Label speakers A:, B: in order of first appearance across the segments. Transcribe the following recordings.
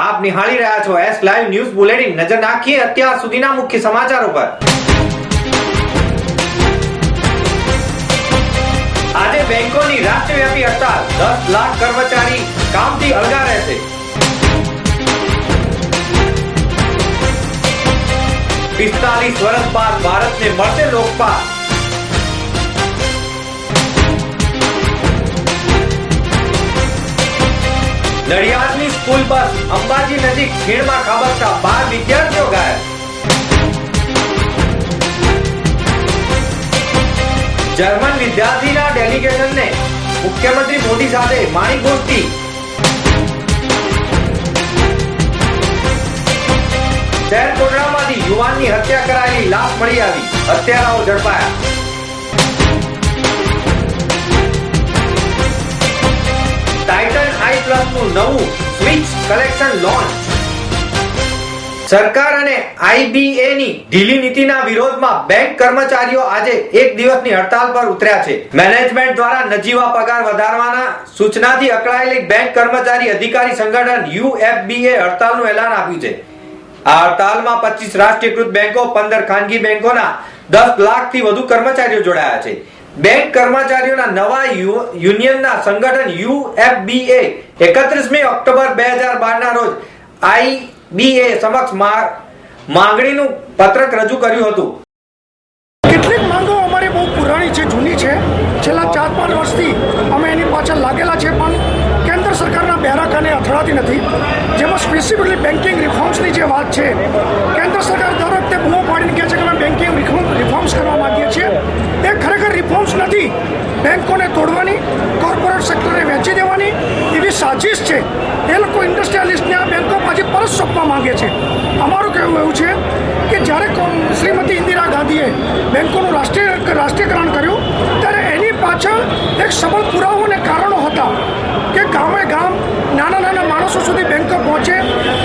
A: આપ નિહાળી રહ્યા છો એસ લાઈવ ન્યૂઝ બુલેટિન નજર નાખીએ અત્યાર સુધીના મુખ્ય સમાચારો પર આજે બેંકોની રાષ્ટ્રવ્યાપી હડતાલ. દસ લાખ કર્મચારી કામથી અળગા રહેશે. પિસ્તાલીસ વર્ષ બાદ ભારતને મળશે લોકપાલ. નડિયાદની સ્કૂલ બસ અંબાજી નજીક ખીણમાં ખાબકતા બાર વિદ્યાર્થીઓ ગાયબ. જર્મન વિદ્યાર્થીના ડેલિગેશનને મુખ્યમંત્રી મોદી સાથે માણી ગોષ્ઠી. શહેર કોટડામાંથી યુવાનની હત્યા કરાયેલી લાશ મળી આવી. હત્યારાઓ ઝડપાયા. પ્લસ નું નવું સ્વિચ કલેક્શન લોન્ચ સરકાર અને આઈબીએ ની ઢીલી નીતિના વિરોધમાં બેંક કર્મચારીઓ આજે એક દિવસની હડતાલ પર ઉતર્યા છે. મેનેજમેન્ટ દ્વારા નજીવા પગાર વધારવાના સૂચનાથી અકળાયેલી બેંક કર્મચારી અધિકારી સંગઠન યુએફબીએ હડતાલનું એલાન આપ્યું છે. આ હડતાલમાં પચીસ રાષ્ટ્રીયકૃત બેંકો, પંદર ખાનગી બેંકોના દસ લાખથી વધુ કર્મચારીઓ જોડાયા છે. બેંક કર્મચારીઓના નવા યુનિયનના સંગઠન યુએફબીએ એકત્રીસમી ઓક્ટોબર બે હજાર બારના રોજ આઈબીએ સમક્ષ માંગણીનું પત્રક રજૂ કર્યું હતું.
B: કેટલીક માંગો અમારી બહુ પુરાણી છે, જૂની છે. છેલ્લા ચાર પાંચ વર્ષથી અમે એની પાછળ લાગેલા છે, પણ કેન્દ્ર સરકારના બેરાખાને અથડાતી નથી. જેમાં સ્પેસિફિકલી બેન્કિંગ રિફોર્મ્સની જે વાત છે, કેન્દ્ર સરકાર દર વખતે બૂમો પાડીને કહે છે કે અમે બેન્કિંગ રિફોર્મ્સ કરવા માંગીએ છીએ. એ ખરેખર રિફોર્મ્સ નથી. બેન્કોને તોડવાની કોર્પોરેટ સેક્ટરને વેચી દેવાની એવી સાજિશ છે. એ લોકો ઇન્ડસ્ટ્રીયાલિસ્ટને આ બેન્કો પાછી પરત સોંપવા માંગે છે. અમારું કહેવું એવું છે કે જ્યારે શ્રીમતી ઇન્દિરા ગાંધીએ બેન્કોનું રાષ્ટ્રીય, રાષ્ટ્રીયકરણ કર્યું, ત્યારે એની પાછળ એક સબળ પુરાવો અને કારણો હતા કે ગામે ગામ નાના નાના માણસો સુધી બેન્કો પહોંચે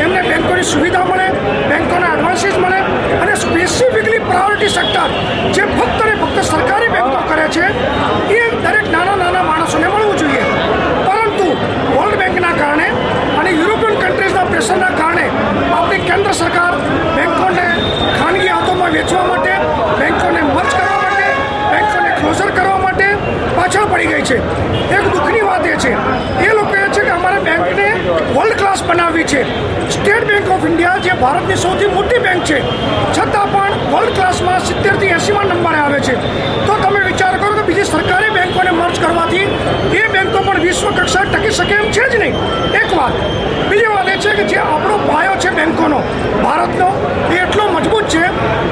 B: એમને બેન્કોની સુવિધા મળે બેન્કોના એડવાન્સીસ મળે અને સ્પેસિફિકલી પ્રાયોરિટી સેક્ટર જે ફક્ત ને ફક્ત સરકારી બેન્કો કરે છે એ દરેક નાના નાના માણસોને મળવું જોઈએ પરંતુ વર્લ્ડ બેંકના કારણે અને યુરોપિયન કન્ટ્રીઝના કારણે આપણી કેન્દ્ર સરકાર બેંકોને ખાનગી હાથોમાં વેચવા માટે, બેંકોને મર્જ કરવા માટે, બેંકોને ક્લોઝર કરવા માટે પાછળ પડી ગઈ છે. એક દુઃખની વાત એ છે, એ લોકો એ છે કે અમારે બેંકને વર્લ્ડ ક્લાસ બનાવવી છે. સ્ટેટ બેંક ઓફ ઇન્ડિયા જે ભારતની સૌથી મોટી બેંક છે, છતાં પણ વર્લ્ડ ક્લાસમાં સિત્તેરથી એંસીમાં નંબરે આવે છે. તો તમે વિચાર કરો કે બીજી સરકારી બેંકોને મર્જ કરવાથી એ પણ વિશ્વ કક્ષાએ ટકી શકે એમ છે જ નહીં. એક વાત. બીજી વાત એ છે કે જે આપણો પાયો છે બેંકોનો, ભારતનો, એ એટલો મજબૂત છે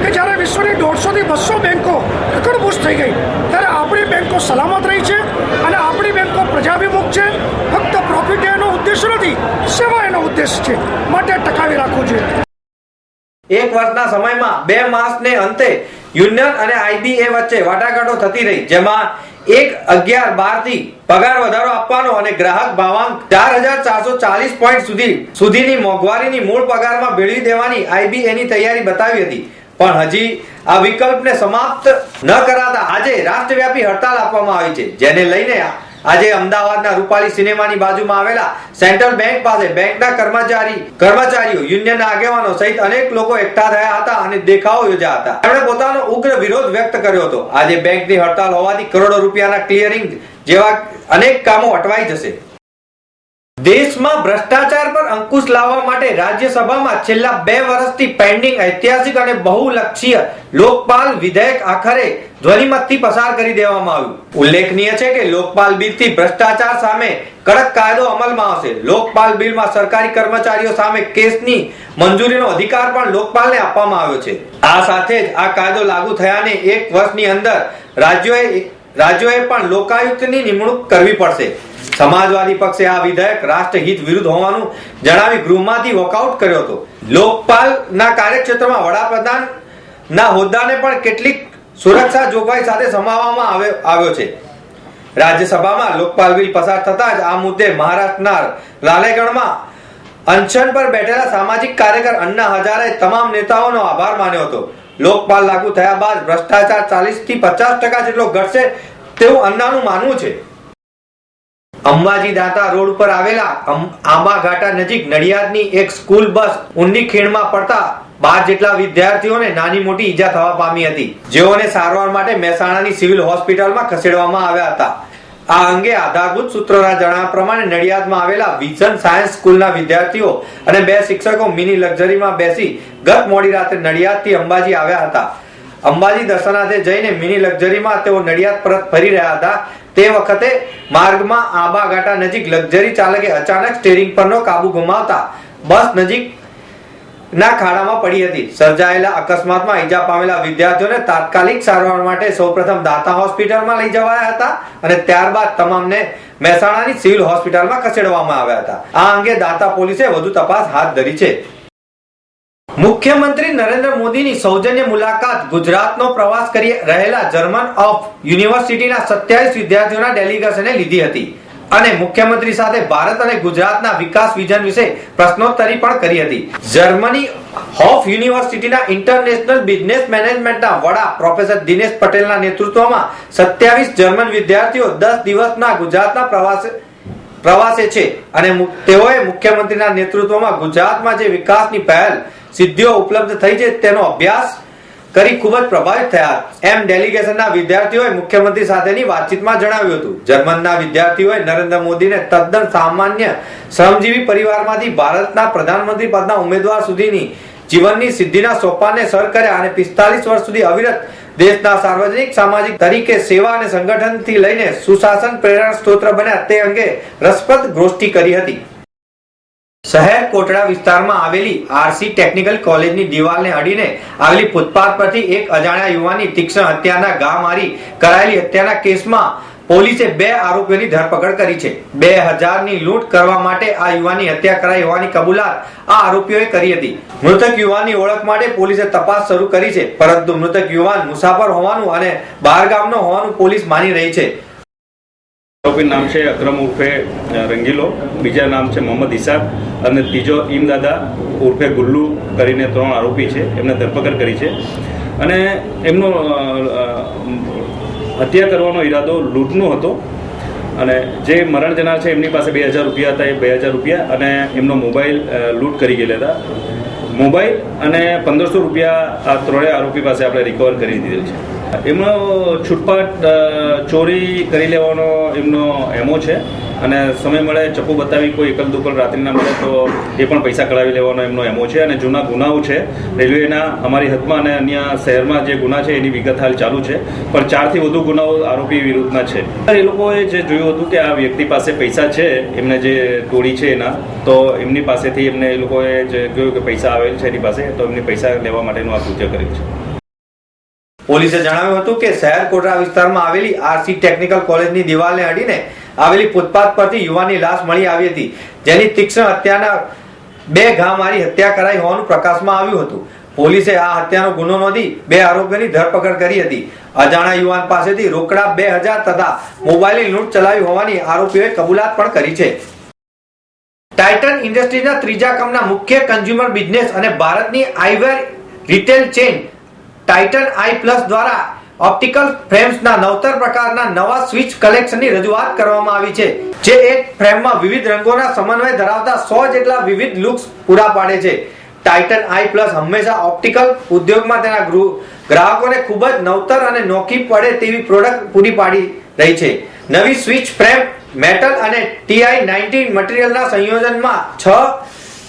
B: કે જ્યારે વિશ્વની દોઢસોથી બસો બેંકો કકડબૂસ થઈ ગઈ, ત્યારે આપણી બેંકો સલામત રહી છે અને આપણી બેંકો પ્રજાભિમુખ છે. ફક્ત પ્રોફિટ એનો ઉદ્દેશ નથી, સેવા એનો ઉદ્દેશ છે. માટે ટકાવી રાખવું જોઈએ.
A: એક વર્ષના સમયમાં બે માસને અંતે યુનિયન અને આઈબીએ વચ્ચે વાટાઘાટો થતી રહી, જેમાં એક અગિયાર બારથી પગાર વધારો આપવાનો અને ગ્રાહક ભાવાંક ચાર હજાર ચારસો ચાલીસ પોઈન્ટ સુધી સુધીની મોંઘવારીની મૂળ પગારમાં ભેળવી દેવાની આઈબીએ ની તૈયારી બતાવી હતી. પણ હજી આ વિકલ્પને સમાપ્ત ન કરાતા આજે રાષ્ટ્રવ્યાપી હડતાલ આપવામાં આવી છે, જેને લઈને આજે અમદાવાદના રૂપાલી સિનેમાની બાજુમાં આવેલા સેન્ટ્રલ બેંક પાસે બેંકના કર્મચારી, કર્મચારીઓ, યુનિયનના આગેવાનો સહિત અનેક લોકો એકઠા થયા હતા અને દેખાવો યોજ્યા હતા. તેમણે પોતાનો ઉગ્ર વિરોધ વ્યક્ત કર્યો હતો. આજે બેંકની હડતાલ હોવાથી કરોડો રૂપિયાના ક્લિયરિંગ જેવા અનેક કામો અટવાઈ જશે. દેશમાં ભ્રષ્ટાચાર પર અંકુશ લાવવા માટે રાજ્યસભામાં છેલ્લા બે વર્ષથી પેન્ડિંગ ઐતિહાસિક અને બહુલક્ષીય લોકપાલ વિધેયક આખરે ધ્વનિમતથી પસાર કરી દેવામાં આવ્યું. ઉલ્લેખનીય છે કે લોકપાલ બિલથી ભ્રષ્ટાચાર સામે કડક કાયદો અમલમાં આવશે. લોકપાલ બિલમાં સરકારી કર્મચારીઓ સામે કેસની મંજૂરીનો અધિકાર પણ લોકપાલને આપવામાં આવ્યો છે. આ સાથે જ આ કાયદો લાગુ થયાને એક વર્ષની અંદર રાજ્યોએ રાજ્યોએ પણ લોકાયુક્તની નિમણૂક કરવી પડશે. સમાજવાદી પક્ષે આ વિધેયક રાષ્ટ્રહિત વિરુદ્ધ હોવાનું જણાવી ગૃહમાંથી વોકઆઉટ કર્યો હતો. લોકપાલના કાર્યક્ષેત્રમાં વડાપ્રધાન ના હોદ્દાને પણ કેટલીક સુરક્ષા જોગવાઈ સાથે સમાવવામાં આવ્યો છે. રાજ્યસભામાં લોકપાલ બિલ પસાર થતા જ આ મુદ્દે મહારાષ્ટ્રના લાલેગઢમાં અનશન પર બેઠેલા સામાજિક કાર્યકર અન્ના હજારે તમામ નેતાઓનો આભાર માન્યો હતો. લોકપાલ લાગુ થયા બાદ ભ્રષ્ટાચાર ચાલીસથી પચાસ ટકા જેટલો ઘટશે તેવું અન્નાનું માનવું છે. અંબાજી દાતા રોડ પર આવેલા આંબાઘાટા નજીક નડિયાદની એક સ્કૂલ બસ ઊંડી ખીણમાં પડતા બાર જેટલા વિદ્યાર્થીઓને નાની મોટી ઈજા થવા પામી હતી. જેઓને સારવાર માટે મહેસાણાની સિવિલ હોસ્પિટલમાં ખસેડવામાં આવ્યા હતા. આ અંગે આધારભૂત સૂત્રોના જણાવ્યા પ્રમાણે નડિયાદમાં આવેલા વિઝન સાયન્સ સ્કૂલના વિદ્યાર્થીઓ અને બે શિક્ષકો મિની લક્ઝરીમાં બેસી ગત મોડી રાત્રે નડિયાદથી અંબાજી આવ્યા હતા. અંબાજી દર્શનાર્થે જઈને મિની લક્ઝરીમાં તેઓ નડિયાદ પરત ફરી રહ્યા હતા. તે વખતે માર્ગમાં આંબાઘાટા નજીક લક્ઝરી ચાલકે અચાનક સ્ટેરિંગ પરનો કાબુ ગુમાવતા બસ નજીક ના ખાડામાં પડી હતી. સર્જાયેલા અકસ્માતમાં ઈજા પામેલા વિદ્યાર્થીઓને તાત્કાલિક સારવાર માટે સૌપ્રથમ દાતા હોસ્પિટલમાં લઈ જવાયા હતા અને ત્યારબાદ તમામને મહેસાણાની સિવિલ હોસ્પિટલમાં ખસેડવામાં આવ્યા હતા. આ અંગે દાતા પોલીસે વધુ તપાસ હાથ ધરી છે. મુખ્યમંત્રી નરેન્દ્ર મોદીની સૌજન્ય મુલાકાત ગુજરાતનો પ્રવાસ કરી રહેલા જર્મન ઓફ યુનિવર્સિટીના સત્યાવીસ વિદ્યાર્થીઓના ડેલિગેશને લીધી હતી અને મુખ્યમંત્રી સાથે ભારત અને ગુજરાતના વિકાસ વિઝન વિશે પ્રશ્નોત્તરી પણ કરી હતી. જર્મની હોફ યુનિવર્સિટીના ઇન્ટરનેશનલ બિઝનેસ મેનેજમેન્ટના વડા પ્રોફેસર દિનેશ પટેલના નેતૃત્વમાં સત્યાવીસ જર્મન વિદ્યાર્થીઓ દસ દિવસના ગુજરાતના પ્રવાસે પ્રવાસે છે અને તેઓએ મુખ્યમંત્રીના નેતૃત્વમાં ગુજરાતમાં જે વિકાસની પહેલ સિદ્ધિઓ ઉપલબ્ધ થઈ છે, તેનો અભ્યાસ કરી ખૂબ જ પ્રભાવિત થયા. એમ ડેલિગેશનના વિદ્યાર્થીઓએ મુખ્યમંત્રી સાથેની વાતચીતમાં જણાવ્યું હતું. જર્મનના વિદ્યાર્થીઓએ નરેન્દ્ર મોદીને તદ્દન સામાન્ય શ્રમજીવી પરિવારમાંથી ભારતના પ્રધાનમંત્રી પદના ઉમેદવાર સુધીની જીવનની સિદ્ધિના સોપાનને સર કર્યા અને પિસ્તાલીસ વર્ષ સુધી અવિરત દેશના સાર્વજનિક, સામાજિક તરીકે સેવા અને સંગઠનથી લઈને સુશાસન, પ્રેરણા સ્ત્રોત બન્યા તે અંગે રસપ્રદ ગોષ્ઠી કરી હતી. શહેર કોટડા વિસ્તારમાં આવેલી આરસી ટેકનિકલ કોલેજની દિવાલને અડીને આવેલી ફૂટપાથ પરથી એક અજાણ્યા યુવાનની તીક્ષ્ણ હત્યાના ઘા મારી કરાયેલી હત્યાના કેસમાં પોલીસે બે આરોપીઓની ધરપકડ કરી છે. બે હજારની લૂંટ કરવા માટે આ યુવાનની હત્યા કરાઈ હોવાની કબૂલાત આ આરોપીઓએ કરી હતી. મૃતક યુવાનની ઓળખ માટે પોલીસે તપાસ શરૂ કરી છે. પરંતુ મૃતક યુવાન મુસાફર હોવાનું અને બહારગામનો હોવાનું પોલીસ માની રહી છે.
C: આરોપી નામ છે અક્રમ ઉર્ફે રંગીલો. બીજા નામ છે મોહમ્મદ ઇસાક અને ત્રીજો ઇમદાદા ઉર્ફે ગુલ્લુ કરીને ત્રણ આરોપી છે. એમને ધરપકડ કરી છે. અને એમનો હત્યા કરવાનો ઈરાદો લૂંટનો હતો. અને જે મરણ જનાર છે એમની પાસે બે હજાર રૂપિયા હતા. એ બે હજાર રૂપિયા અને એમનો મોબાઈલ લૂંટ કરી ગયેલા હતા. મોબાઈલ અને પંદરસો રૂપિયા આ ત્રણેય આરોપી પાસે આપણે રિકવર કરી દીધેલ છે. એમનો છૂટપાટ ચોરી કરી લેવાનો એમનો એમો છે અને સમય મળે, ચપ્પુ બતાવી કોઈ એકલ દુકલ રાત્રિના મળે તો એ પણ પૈસા કઢાવી લેવાનો એમનો એમો છે અને જૂના ગુનાઓ છે. રેલવેના અમારી હદમાં અને અન્ય શહેરમાં જે ગુના છે એની વિગત હાલ ચાલુ છે. પણ ચારથી વધુ ગુનાઓ આરોપી વિરુદ્ધના છે. એ લોકોએ જે જોયું હતું કે આ વ્યક્તિ પાસે પૈસા છે, એમને જે તોડી છે એના, તો એમની પાસેથી એમને એ લોકોએ જે જોયું કે પૈસા આવેલ છે એની પાસે, તો એમની પૈસા લેવા માટેનું આ કૃત્ય કર્યું છે.
A: પોલીસે જણાવ્યું હતું કે શહેર કોટરા વિસ્તારમાં આવેલી આરસી ટેકનિકલ કોલેજની દિવાલને અડીને આવેલી ફૂટપાથ પરથી યુવાનની લાશ મળી આવી હતી, જેની તીક્ષ્ણ હત્યાના બે ઘા મારી હત્યા કરાઈ હોવાનું પ્રકાશમાં આવ્યું હતું. પોલીસે આ હત્યાનો ગુનો નોંધી બે આરોપીની ધરપકડ કરી હતી. અજાણા યુવાન પાસેથી રોકડા બે હજાર તથા મોબાઈલની લૂંટ ચલાવી હોવાની આરોપીઓએ કબૂલાત પણ કરી છે. ટાઇટન ઇન્ડસ્ટ્રીના ત્રીજા કામના મુખ્ય કન્ઝ્યુમર બિઝનેસ અને ભારતની eyewear retail chain Titan Eye Plus દ્વારા ઓપ્ટિકલ ફ્રેમ્સના નવતર પ્રકારના નવા સ્વિચ કલેક્શનની રજૂઆત કરવામાં આવી છે, જે એક ફ્રેમમાં વિવિધ રંગોના સમન્વય ધરાવતા સો જેટલા વિવિધ લુક્સ પૂરા પાડે છે. ટાઇટન આઈ પ્લસ હંમેશા ઓપ્ટિકલ ઉદ્યોગમાં તેના ગ્રાહકોને ખૂબ જ નવતર અને નોખી પડે તેવી પ્રોડક્ટ પૂરી પાડી રહી છે. નવી સ્વિચ ફ્રેમ મેટલ અને ટીઆઈ નાઇન્ટીન મટીરિયલના સંયોજનમાં છ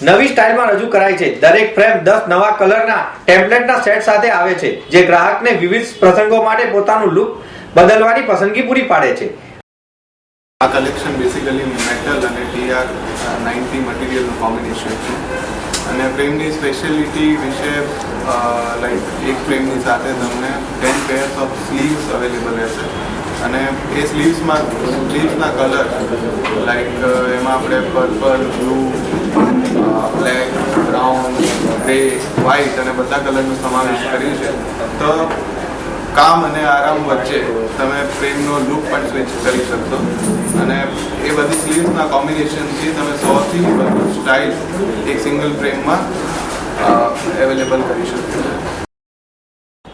A: નવી સ્ટાઇલમાં રજૂ કરાઈ છે. દરેક ફ્રેમ દસ નવા કલરના ટેમ્પલેટના સેટ સાથે આવે છે, જે ગ્રાહકને વિવિધ પ્રસંગો માટે પોતાનું લુક બદલવાની પસંદગી પૂરી પાડે છે.
D: આ કલેક્શન બેસિકલી મેટલ અને ટીઆર નાઇન્ટી મટીરિયલનું કોમ્બિનેશન છે. અને ફ્રેમની સ્પેશિયાલિટી વિશે લાઈક એક ફ્રેમની સાથે તમને ten pairs of sleeves available રહેશે. અને એ સ્લીવ્સમાં સ્લીવ્સના કલર લાઈક એમાં આપણે purple blue black brown grey white અને બધા કલરનો સમાવેશ કર્યું છે. તો કામ અને આરામ વચ્ચે તમે પ્રેમનો લુક પણ સ્વિચ કરી શકશો. અને એ બધી સ્લીવ્સના કોમ્બિનેશનથી તમે સૌથી વધુ સ્ટાઇલ એક સિંગલ ફ્રેમમાં અવેલેબલ કરી શકશો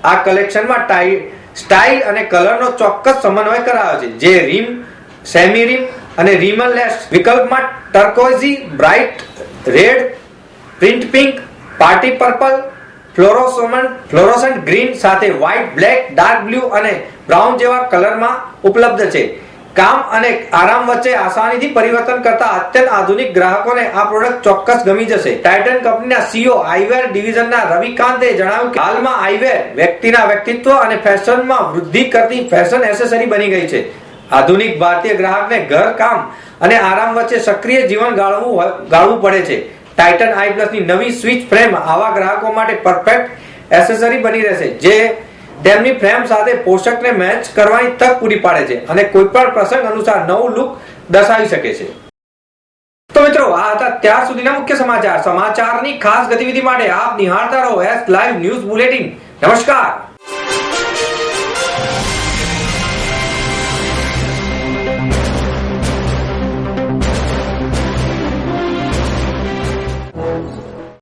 A: આ કલેક્શનમાં ટાઈ સ્ટાઇલ અને કલરનો ચોક્કસ સમન્વય કરાયો છે. જે રીમ સેમી રીમ અને રીમલેસ વિકલ્પમાં turquoise bright red print pink party purple ફ્લોરોસોમન fluorescent green સાથે વ્હાઇટ બ્લેક ડાર્ક બ્લુ અને બ્રાઉન જેવા કલરમાં ઉપલબ્ધ છે. કામ અને આરામ વચ્ચે આસાનીથી પરિવર્તન કરતા અત્યંત આધુનિક ગ્રાહકોને આ પ્રોડક્ટ ચોક્કસ ગમી જશે. ટાઇટન કંપનીના સીઓ આઈવેર ડિવિઝનના રવિકાંતે જણાવ્યું કે હાલમાં આઈવેર વ્યક્તિના વ્યક્તિત્વ અને ફેશનમાં વૃદ્ધિ કરતી ફેશન એસેસરી બની ગઈ છે. આધુનિક ભારતીય ગ્રાહકને ઘર કામ અને આરામ વચ્ચે સક્રિય જીવન ગાળવું ગાળવું પડે છે. ટાઇટન આઈ પ્લસની નવી સ્વિચ ફ્રેમ આવા ગ્રાહકો માટે પરફેક્ટ એસેસરી બની રહેશે, જે તેમની ફ્રેમ સાથે પોષકને મેચ કરવાની તક પૂરી પાડે છે અને કોઈ પણ પ્રસંગ અનુસાર નવું લુક દર્શાવી શકે છે. તો મિત્રો, આ હતા ત્યાર સુધીના મુખ્ય સમાચાર. સમાચારની ખાસ ગતિવિધિ માટે આપ નિહાળતા રહો એસ લાઈવ ન્યૂઝ બુલેટિન નમસ્કાર.